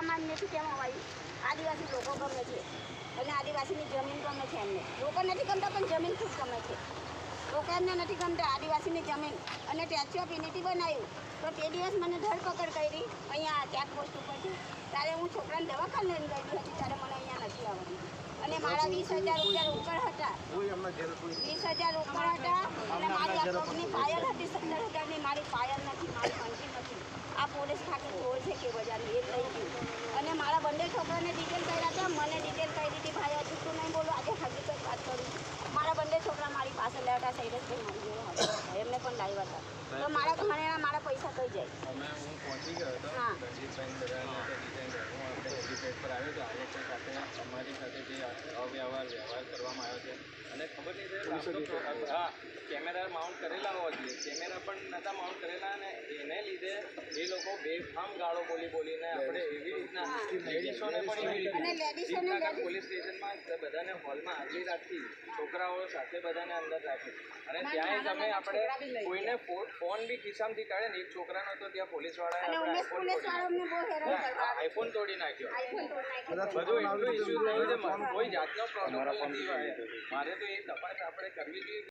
સમાજ નથી કેમ આવ્યું આદિવાસી લોકો ગમે છે. અને આદિવાસીની જમીન ગમે છે એમને. લોકો નથી ગમતા પણ જમીન ખૂબ ગમે છે. લોકો એમને નથી ગમતા આદિવાસીની જમીન. અને સ્ટેચ્યુ ઓફ યુનિટી બનાવ્યું. તો તે દિવસ મને ધરપકડ કરી. અહીંયા ચેકપોસ્ટ ઉપરથી ત્યારે હું છોકરાને દવાખાને લઈને ગઈ હતી ત્યારે મને અહીંયા નથી આવતી અને મારા વીસ હજાર રૂપિયા રોકડ હતા. વીસ હજાર રોકડ હતા. અને મારી આ પગની પાયલ હતી. સત્તર હજારની મારી પાયલ નથી મારી પોલીસ ખાતે ચોર છે કે બજારની એ લઈ ગયું. અને મારા બંને છોકરાને ડિટેલ કર્યા હતા. મને ડિટેલ કરી દીધી. ભાઈ હજુ તું નહીં બોલો. આજે હકીકત વાત કરું. મારા બંને છોકરા મારી પાસે લાવ્યા હતા સૈરસભાઈ મારી જોડે હતા. એમને પણ લાવ્યા હતા. તો મારા ઘરેણા મારા પૈસા કઈ જાય? હું પર આવ્યો સાથે અમારી સાથે જે અવ્યવહાર વ્યવહાર કરવામાં આવ્યો છે. અને ખબર નહીં છે આમ તો તો- હા કેમેરા માઉન્ટ કરેલા હોવા જોઈએ. કેમેરા પણ નહોતા માઉન્ટ કરેલા અને એને લીધે લોકો બેફામ ગાળો બોલી બોલીને આપણે એવી રીતના લેડીઝોને પણ એવી અને રીતે લેડીઝોને દીપનગર લેડીઝ- પોલીસ સ્ટેશનમાં બધાને હોલમાં હાજરી રાખી છોકરાઓ સાથે બધાને અંદર રાખી. અને ત્યાં તમે આપણે કોઈને ફોન બી ખિસ્સામાંથી કાઢે ને એક છોકરાનો તો ત્યાં પોલીસવાળાએ આઈફોન તોડી નાખ્યો. નાખ્યો. બધું એટલું ઇસ્યુ થયું છે કોઈ જાતનો પ્રોબ્લેમ નથી મારે તો એ તપાસ આપણે કરવી જોઈએ.